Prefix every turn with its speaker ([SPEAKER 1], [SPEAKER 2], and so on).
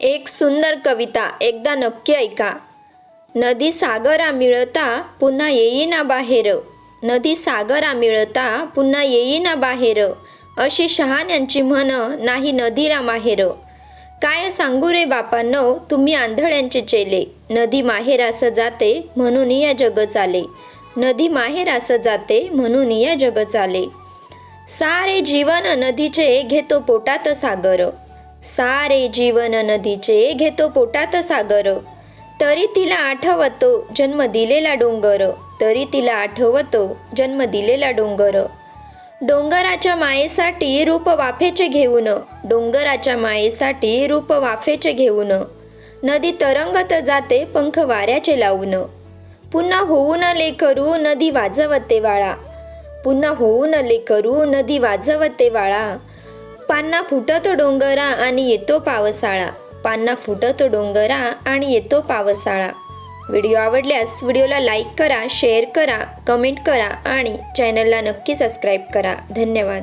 [SPEAKER 1] एक सुंदर कविता एकदा नक्की ऐका. नदी सागरा मिळता पुन्हा येईना बाहेर. नदी सागरा मिळता पुन्हा येईना बाहेर. अशी शहाण्यांची म्हण नाही नदीला माहेर. काय सांगू रे बापांनो तुम्ही आंधळ्यांचे चेले. नदी माहेर असं जाते म्हणून या जग चाले नदी माहेर असं जाते म्हणून या जग चाले सारे जीवन नदीचे घेतो पोटात सागर. सारे जीवन नदीचे घेतो पोटात सागर. तरी तिला आठवतो जन्म दिलेला डोंगर. तरी तिला आठवतो जन्म दिलेला डोंगर. डोंगराच्या मायेसाठी रूप वाफेचे घेऊन डोंगराच्या मायेसाठी रूप वाफेचे घेऊन. नदी तरंगत जाते पंख वाऱ्याचे लावून. पुन्हा होऊन लेकरू नदी वाजवते वाळा. पुन्हा होऊन लेकरू नदी वाजवते वाळा. पान्ना फुटत डोंगरा आणि येतो पावसाळा. पान्ना फुटत डोंगरा आणि येतो पावसाळा. व्हिडिओ आवडल्यास व्हिडिओला लाईक करा शेअर करा कमेंट करा आणि चॅनलला नक्की सबस्क्राईब करा. धन्यवाद.